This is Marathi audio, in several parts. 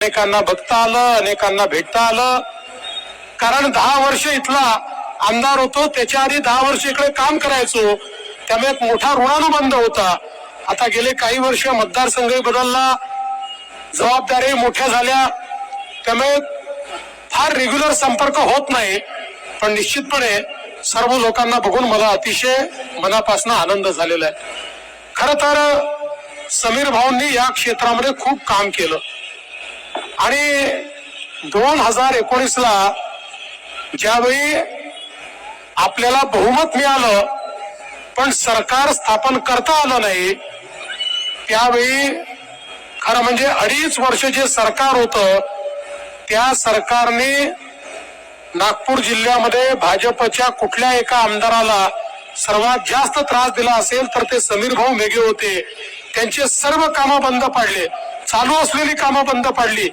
अनेकांना बघता आलं अनेकांना भेटता आलं. कारण दहा वर्ष इथला आमदार होतो त्याच्या आधी दहा वर्ष इकडे काम करायचो. त्यामुळे एक मोठा ऋणानुबंध होता. आता गेले काही वर्ष मतदारसंघही बदलला जबाबदारी मोठ्या झाल्या. त्यामुळे फार रेग्युलर संपर्क होत नाही. पण निश्चितपणे सर्व लोकांना बघून मला अतिशय मनापासून आनंद झालेला आहे. खर तर समीर भाऊंनी या क्षेत्रामध्ये खूप काम केलं. आणि दोन हजार एकोणीसला ज्यावेळी आपल्याला बहुमत मिळालं पण सरकार स्थापन करता आलं नाही त्यावेळी खरं म्हणजे अडीच वर्ष जे सरकार होतं त्या सरकारने नागपूर जिल्ह्यामध्ये भाजपच्या कुठल्या एका आमदाराला सर्वात जास्त त्रास दिला असेल तर ते समीर भाऊ मेघे होते. त्यांचे सर्व कामं बंद पाडले. चालू असलेली कामं बंद पाडली.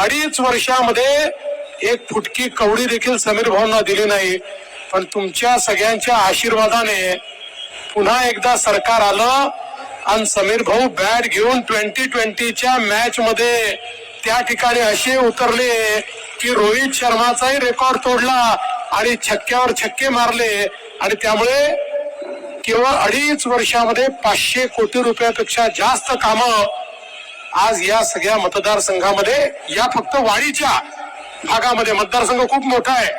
अडीच वर्षामध्ये एक फुटकी कवडी देखील समीर भाऊंना दिली नाही. पण तुमच्या सगळ्यांच्या आशीर्वादाने पुन्हा एकदा सरकार आलं आणि समीर भाऊ बॅट घेऊन ट्वेंटी ट्वेंटीच्या मॅच मध्ये त्या ठिकाणी असे उतरले की रोहित शर्माचाही रेकॉर्ड तोडला आणि छक्क्यावर छक्के मारले. आणि त्यामुळे केवळ अडीच वर्षामध्ये पाचशे कोटी रुपयापेक्षा जास्त कामं आज या सगळ्या मतदारसंघामध्ये या फक्त वाडीच्या भागामध्ये मतदारसंघ खूप मोठा आहे.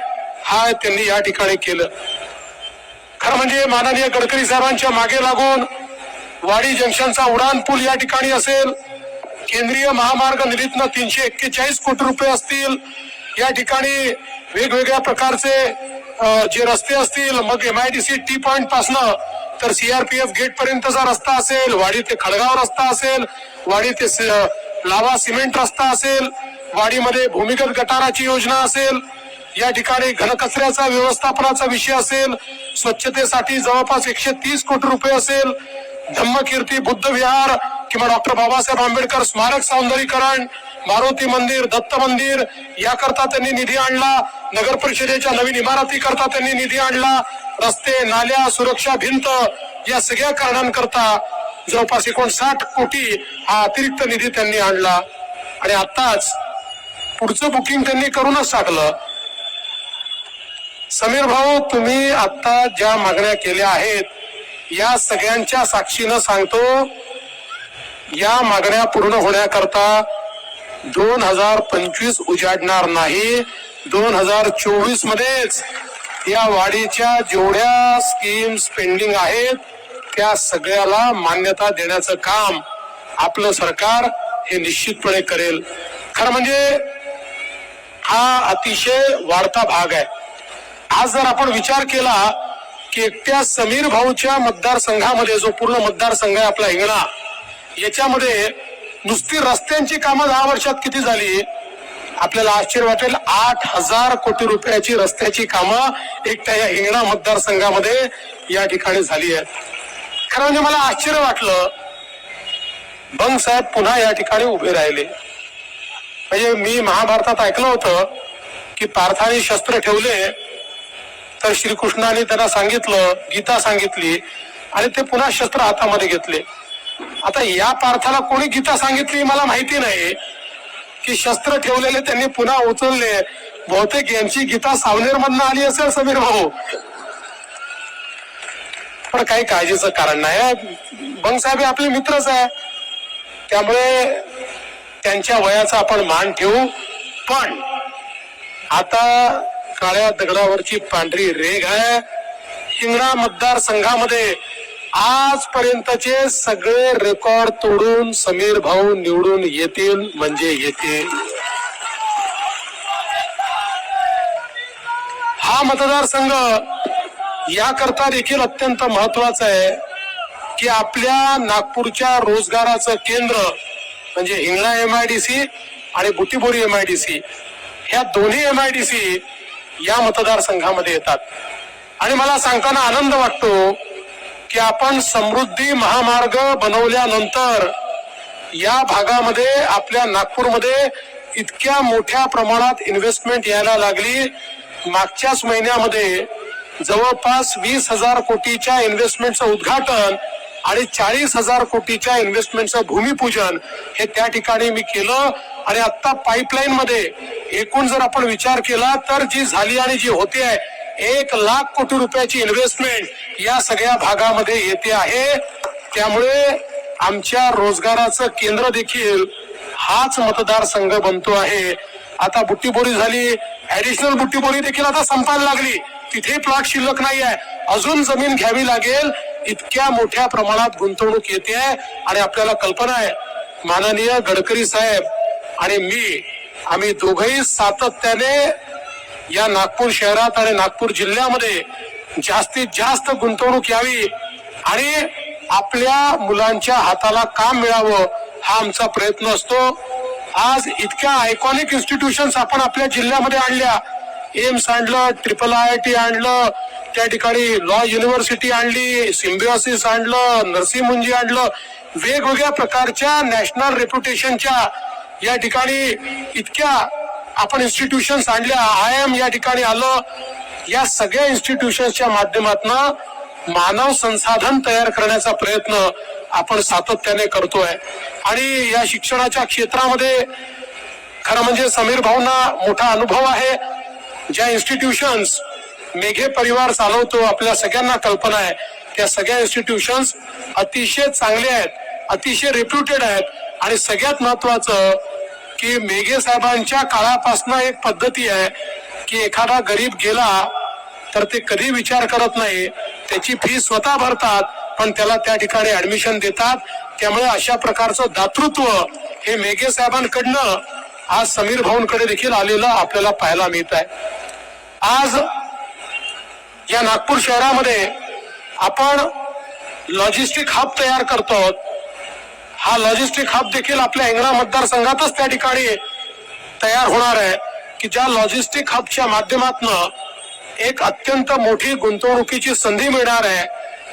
हा त्यांनी या ठिकाणी केलं. खरं म्हणजे माननीय गडकरी साहेबांच्या मागे लागून वाडी जंक्शनचा उडान पूल या ठिकाणी असेल केंद्रीय महामार्ग निधीतनं तीनशे एक्केचाळीस कोटी रुपये असतील या ठिकाणी वेगवेगळ्या प्रकारचे जे रस्ते असतील मग एमआयडीसी टी पॉइंट पासनं तर सीआरपीएफ गेट पर्यंतचा रस्ता असेल वाडी ते खडगाव रस्ता असेल वाडी ते स- लावा सिमेंट रस्ता असेल वाडीमध्ये भूमिगत गटाराची योजना असेल या ठिकाणी घनकचऱ्याचा व्यवस्थापनाचा विषय असेल स्वच्छतेसाठी जवळपास एकशे तीस कोटी रुपये असेल धम्मकीर्ती बुद्ध विहार किंवा डॉक्टर बाबासाहेब आंबेडकर स्मारक सौंदर्यीकरण मारुती मंदिर दत्त मंदिर याकरता त्यांनी निधी आणला. नगर परिषदेच्या नवीन इमारती करता त्यांनी निधी आणला. रस्ते नाल्या सुरक्षा भिंत या सगळ्या कारणांकरता जवळपास एकोणसाठ कोटी हा अतिरिक्त निधी त्यांनी आणला. आणि आताच पुढचं बुकिंग त्यांनी करूनच टाकलं. समीर भाऊ तुम्ही आता ज्या मागण्या केल्या आहेत या सगळ्यांच्या साक्षीनं सांगतो या मागण्या पूर्ण होण्याकरता दोन हजार पंचवीस उजाडणार नाही. दोन हजार चोवीस मध्येच या वाढीच्या जेवढ्या स्कीम्स पेंडिंग आहेत त्या सगळ्याला मान्यता देण्याचं काम आपलं सरकार हे निश्चितपणे करेल. खरं म्हणजे हा अतिशय वाढता भाग आहे. आज जर आपण विचार केला की एकट्या समीर भाऊच्या मतदारसंघामध्ये जो पूर्ण मतदारसंघ आहे आपला हिंगणा याच्यामध्ये नुसती रस्त्यांची कामं दहा वर्षात किती झाली? आपल्याला आश्चर्य वाटेल. आठ हजार कोटी रुपयाची रस्त्याची कामं एकट्या या हिंगणा मतदारसंघामध्ये या ठिकाणी झाली आहेत. खरं म्हणजे मला आश्चर्य वाटलं. बंग साहेब पुन्हा या ठिकाणी उभे राहिले. म्हणजे मी महाभारतात ऐकलं होतं की पार्थाने शस्त्र ठेवले तर श्रीकृष्णाने त्यांना सांगितलं गीता सांगितली आणि ते पुन्हा शस्त्र हातामध्ये घेतले. आता या पार्थाला कोणी गीता सांगितली मला माहिती नाही. की शस्त्र ठेवलेले त्यांनी पुन्हा उचलले. बहुतेक यांची गीता सावनेर मधनं आली असेल समीर भाऊ. पण काही काळजीचं कारण नाही. बंगसाहेब आपले मित्रच आहे. त्यामुळे त्यांच्या वयाचा आपण मान ठेवू. पण आता काळ्या दगडावरची पांढरी रेघ आहे. हिंगणा मतदारसंघामध्ये आजपर्यंतचे सगळे रेकॉर्ड तोडून समीर भाऊ निवडून येतील म्हणजे येतील हा मतदारसंघ याकरता देखील अत्यंत महत्त्वाचा आहे की आपल्या नागपूरच्या रोजगाराचं केंद्र म्हणजे हिंगणा एमआयडीसी आणि बुटीबोरी एमआयडीसी ह्या दोन्ही एमआयडीसी या मतदारसंघामध्ये येतात. आणि मला सांगताना आनंद वाटतो की आपण समृद्धी महामार्ग बनवल्यानंतर या भागामध्ये आपल्या नागपूरमध्ये इतक्या मोठ्या प्रमाणात इन्व्हेस्टमेंट यायला लागली. मागच्याच महिन्यामध्ये जवळपास वीस हजार कोटीच्या इन्व्हेस्टमेंटचं उद्घाटन आणि चाळीस हजार कोटीच्या इन्व्हेस्टमेंटचं भूमिपूजन हे त्या ठिकाणी मी केलं. आणि आता पाईपलाईन मध्ये एकूण जर आपण विचार केला तर जी झाली आणि जी होते आहे एक लाख कोटी रुपयाची इन्व्हेस्टमेंट या सगळ्या भागामध्ये येते आहे. त्यामुळे आमच्या रोजगाराचं केंद्र देखील हाच मतदारसंघ बनतो आहे. आता बुट्टीबोरी झाली ऍडिशनल बुट्टीबोरी देखील आता संपायला लागली. तिथे प्लॉट शिल्लक नाही आहे. अजून जमीन घ्यावी लागेल. इतक्या मोठ्या प्रमाणात गुंतवणूक येते आहे आणि आपल्याला कल्पना आहे. माननीय गडकरी साहेब आणि मी आम्ही दोघही सातत्याने या नागपूर शहरात आणि नागपूर जिल्ह्यामध्ये जास्तीत जास्त गुंतवणूक यावी आणि आपल्या मुलांच्या हाताला काम मिळावं हा आमचा प्रयत्न असतो. आज इतक्या आयकॉनिक इन्स्टिट्यूशन्स आपण आपल्या जिल्ह्यामध्ये आणल्या. एम्स आणलं ट्रिपल आय टी आणलं त्या ठिकाणी लॉ युनिव्हर्सिटी आणली सिम्बिओसिस आणलं नरसिंहमुंजी आणलं वेगवेगळ्या प्रकारच्या नॅशनल रेप्युटेशनच्या या ठिकाणी इतक्या आपण इन्स्टिट्यूशन्स आणल्या. आय एम या ठिकाणी आलं. या सगळ्या इन्स्टिट्यूशन्सच्या माध्यमातून मानव संसाधन तयार करण्याचा प्रयत्न आपण सातत्याने करतोय. आणि या शिक्षणाच्या क्षेत्रामध्ये खरं म्हणजे समीर भाऊंना मोठा अनुभव आहे. ज्या इन्स्टिट्यूशन्स मेघे परिवार चालवतो आपल्या सगळ्यांना कल्पना आहे. त्या सगळ्या इन्स्टिट्यूशन्स अतिशय चांगले आहेत अतिशय रेप्युटेड आहेत. आणि सगळ्यात महत्वाचं की मेघे साहेबांच्या काळापासून एक पद्धती आहे की एखादा गरीब गेला तर ते कधी विचार करत नाही. त्याची फी स्वतः भरतात पण त्याला त्या ठिकाणी ऍडमिशन देतात. त्यामुळे अशा प्रकारचं दातृत्व हे मेघे साहेबांकडनं आज समीर भाऊंकडे देखील आलेलं आपल्याला पाहायला मिळत आहे. आज या नागपूर शहरामध्ये आपण लॉजिस्टिक हब तयार करतो हा लॉजिस्टिक हब देखील आपल्या इंगळा मतदारसंघातच त्या ठिकाणी तयार होणार आहे की ज्या लॉजिस्टिक हबच्या माध्यमातून एक अत्यंत मोठी गुंतवणुकीची संधी मिळणार आहे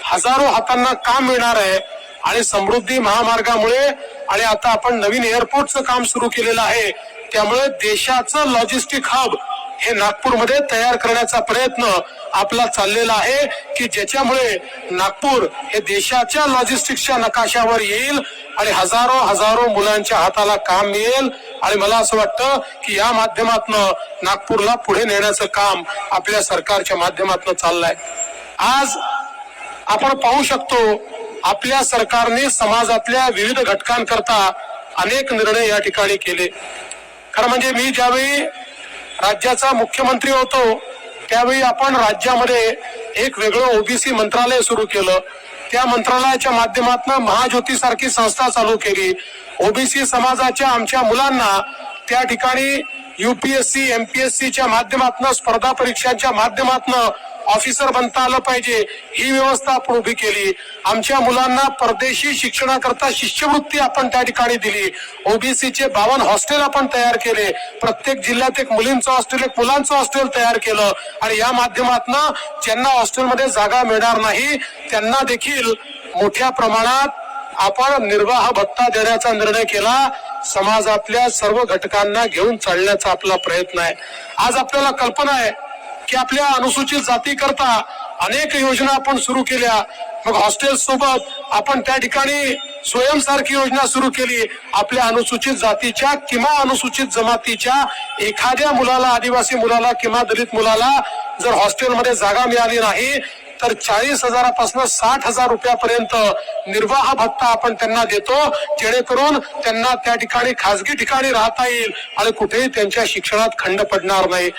हजारो हातांना काम मिळणार आहे आणि समृद्धी महामार्गामुळे आणि आता आपण नवीन एअरपोर्टचं काम सुरू केलेलं आहे त्यामुळे देशाचं लॉजिस्टिक हब हे नागपूरमध्ये तयार करण्याचा प्रयत्न आपला चाललेला आहे की ज्याच्यामुळे नागपूर हे देशाच्या लॉजिस्टिक्सच्या नकाशावर येईल आणि हजारो हजारो मुलांच्या हाताला काम मिळेल. आणि मला असं वाटतं की या माध्यमातून नागपूरला पुढे नेण्याचं काम आपल्या सरकारच्या माध्यमातून चाललंय. आज आपण पाहू शकतो आपल्या सरकारने समाजातल्या विविध घटकांकरता अनेक निर्णय या ठिकाणी केले. खरं म्हणजे मी ज्यावेळी राज्याचा मुख्यमंत्री होतो त्यावेळी आपण राज्यामध्ये एक वेगळं ओबीसी मंत्रालय सुरू केलं. त्या मंत्रालयाच्या माध्यमातून महाज्योती सारखी संस्था चालू केली. ओबीसी समाजाच्या आमच्या मुलांना त्या ठिकाणी युपीएससी एमपीएससीच्या माध्यमातून स्पर्धा परीक्षांच्या माध्यमातून ऑफिसर बनता आलं पाहिजे. ही व्यवस्था आपण उभी केली. आमच्या मुलांना परदेशी शिक्षणाकरता शिष्यवृत्ती आपण त्या ठिकाणी दिली. ओबीसीचे बावन हॉस्टेल आपण तयार केले. प्रत्येक जिल्ह्यात एक मुलींचं हॉस्टेल एक मुलांचं हॉस्टेल तयार केलं. आणि या माध्यमातून ज्यांना हॉस्टेलमध्ये जागा मिळणार नाही त्यांना देखील मोठ्या प्रमाणात आपण निर्वाह भत्ता देण्याचा निर्णय केला. समाजातल्या सर्व घटकांना घेऊन चालण्याचा आपला प्रयत्न आहे. आज आपल्याला कल्पना आहे की आपल्या अनुसूचित जाती करता अनेक योजना आपण सुरू केल्या. मग हॉस्टेल सोबत आपण त्या ठिकाणी स्वयंसारखी योजना सुरू केली. आपल्या अनुसूचित जातीच्या किंवा अनुसूचित जमातीच्या एखाद्या मुलाला आदिवासी मुलाला किंवा दलित मुलाला जर हॉस्टेलमध्ये जागा मिळाली नाही तर चाळीस हजारापासून साठ हजार रुपयापर्यंत निर्वाह भत्ता आपण त्यांना देतो जेणेकरून त्यांना त्या ठिकाणी खासगी ठिकाणी राहता येईल आणि कुठेही त्यांच्या शिक्षणात खंड पडणार नाही.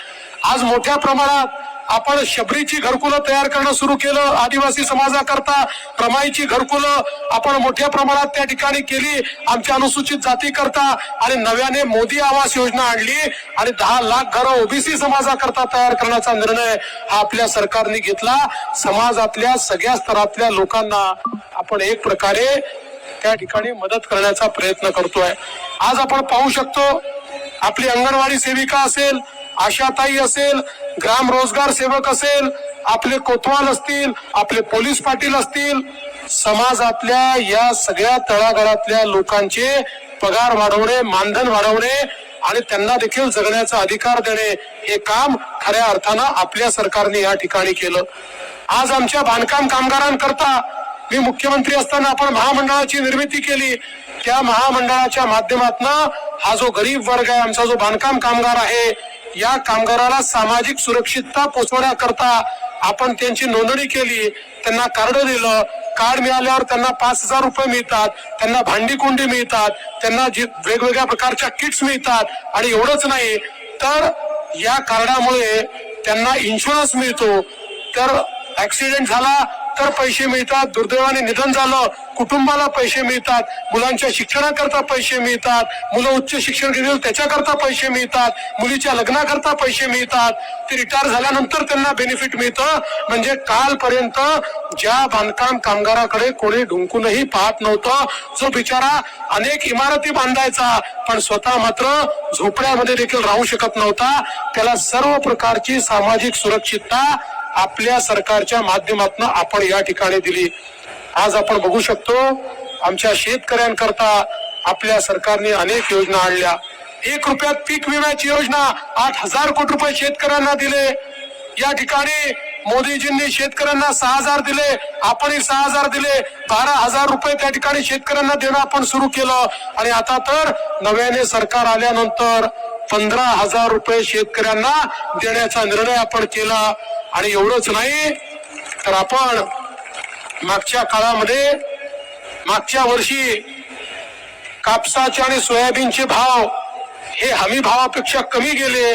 आज मोठ्या प्रमाणात आपण शबरीची घरकुलं तयार करणं सुरू केलं. आदिवासी समाजाकरता रमाईची घरकुलं आपण मोठ्या प्रमाणात त्या ठिकाणी केली. आमच्या अनुसूचित जाती करता आणि नव्याने मोदी आवास योजना आणली आणि दहा लाख घरं ओबीसी समाजाकरता तयार करण्याचा निर्णय हा आपल्या सरकारने घेतला. समाजातल्या सगळ्या स्तरातल्या लोकांना आपण एक प्रकारे त्या ठिकाणी मदत करण्याचा प्रयत्न करतोय. आज आपण पाहू शकतो आपली अंगणवाडी सेविका असेल आशाताई असेल ग्राम रोजगार सेवक असेल आपले कोतवाल असतील आपले पोलीस पाटील असतील समाजातल्या या सगळ्या तळागाळातल्या लोकांचे पगार वाढवणे मानधन वाढवणे आणि त्यांना देखील जगण्याचा अधिकार देणे हे काम खऱ्या अर्थानं आपल्या सरकारने या ठिकाणी केलं. आज आमच्या बांधकाम कामगारांकरता मी मुख्यमंत्री असताना आपण महामंडळाची निर्मिती केली. त्या महामंडळाच्या माध्यमातून हा जो गरीब वर्ग आहे आमचा जो बांधकाम कामगार आहे या कामगाराला सामाजिक सुरक्षितता पोचवण्याकरता आपण त्यांची नोंदणी केली त्यांना कार्ड दिलं कार्ड मिळाल्यावर त्यांना पाच हजार रुपये मिळतात त्यांना भांडी कोंडी मिळतात त्यांना जी वेगवेगळ्या प्रकारच्या किट्स मिळतात आणि एवढंच नाही तर या कार्डामुळे त्यांना इन्शुरन्स मिळतो. तर ऍक्सिडेंट झाला तर पैसे मिळतात दुर्दैवाने निधन झालं कुटुंबाला पैसे मिळतात मुलांच्या शिक्षणाकरता पैसे मिळतात मुलं उच्च शिक्षण घेतील त्याच्याकरता पैसे मिळतात मुलीच्या लग्नाकरता पैसे मिळतात. ते रिटायर झाल्यानंतर त्यांना बेनिफिट मिळतं. म्हणजे कालपर्यंत ज्या बांधकाम कामगाराकडे कोणी ढुंकूनही पाहत नव्हतं. जो बिचारा अनेक इमारती बांधायचा पण स्वतः मात्र झोपड्यामध्ये देखील राहू शकत नव्हता. त्याला सर्व प्रकारची सामाजिक सुरक्षितता आपल्या सरकारच्या माध्यमातून आपण या ठिकाणी दिली. आज आपण बघू शकतो आमच्या शेतकऱ्यांकरता आपल्या सरकारने अनेक योजना आणल्या. एक रुपयात पीक विम्याची योजना आठ हजार कोटी रुपये शेतकऱ्यांना दिले. या ठिकाणी मोदीजींनी शेतकऱ्यांना सहा हजार दिले आपणही सहा हजार दिले. बारा हजार रुपये त्या ठिकाणी शेतकऱ्यांना देणं आपण सुरू केलं. आणि आता तर नव्याने सरकार आल्यानंतर पंधरा हजार रुपये शेतकऱ्यांना देण्याचा निर्णय आपण केला. आणि एवढंच नाही तर आपण मागच्या काळामध्ये मागच्या वर्षी कापसाचे आणि सोयाबीनचे भाव हे हमी भावापेक्षा कमी गेले.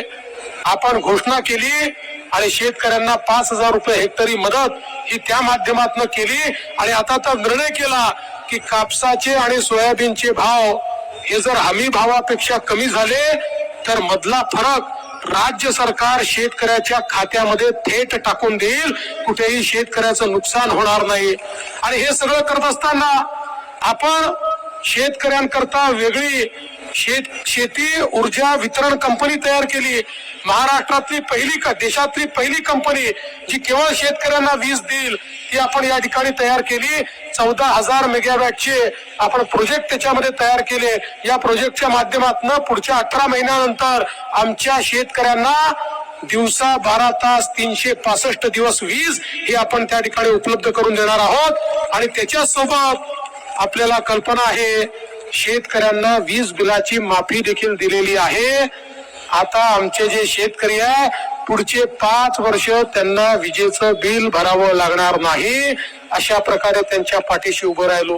आपण घोषणा केली आणि शेतकऱ्यांना पाच हजार रुपये हेक्टरी मदत ही त्या माध्यमातून केली आणि आता तर निर्णय केला की कापसाचे आणि सोयाबीनचे भाव हे जर हमी भावापेक्षा कमी झाले तर मधला फरक राज्य सरकार शेतकऱ्याच्या खात्यामध्ये थेट टाकून देईल. कुठेही शेतकऱ्याचं नुकसान होणार नाही. आणि हे सगळं करत असताना आपण शेतकऱ्यांकरता वेगळी शेत शेती ऊर्जा वितरण कंपनी तयार केली. महाराष्ट्रातली पहिली देशातली पहिली कंपनी जी केवळ शेतकऱ्यांना वीज देईल ती आपण या ठिकाणी तयार केली. चौदा हजार मेगावॅटचे आपण प्रोजेक्ट त्याच्यामध्ये तयार केले. या प्रोजेक्टच्या माध्यमातून पुढच्या अठरा महिन्यानंतर आमच्या शेतकऱ्यांना दिवसा बारा तास तीनशे पासष्ट दिवस वीज ही आपण त्या ठिकाणी उपलब्ध करून देणार आहोत. आणि त्याच्यासोबत आपल्याला कल्पना आहे शेतकऱ्यांना वीज बिलाची माफी देखील दिलेली आहे. आता आमचे जे शेतकरी आहे पुढचे पाच वर्ष त्यांना विजेचं बिल भरावं लागणार नाही अशा प्रकारे त्यांच्या पाठीशी उभं राहिलो.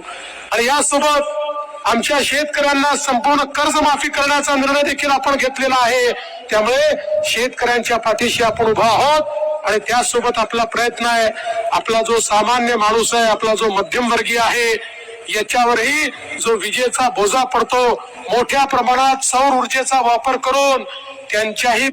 आणि यासोबत आमच्या शेतकऱ्यांना संपूर्ण कर्जमाफी करण्याचा निर्णय देखील आपण घेतलेला आहे. त्यामुळे शेतकऱ्यांच्या पाठीशी आपण उभा आहोत आणि त्यासोबत आपला प्रयत्न आहे. आपला जो सामान्य माणूस आहे आपला जो मध्यमवर्गीय आहे याच्यावरही जो विजेचा बोजा पडतो मोठ्या प्रमाणात सौर ऊर्जेचा वापर करून त्यांच्याही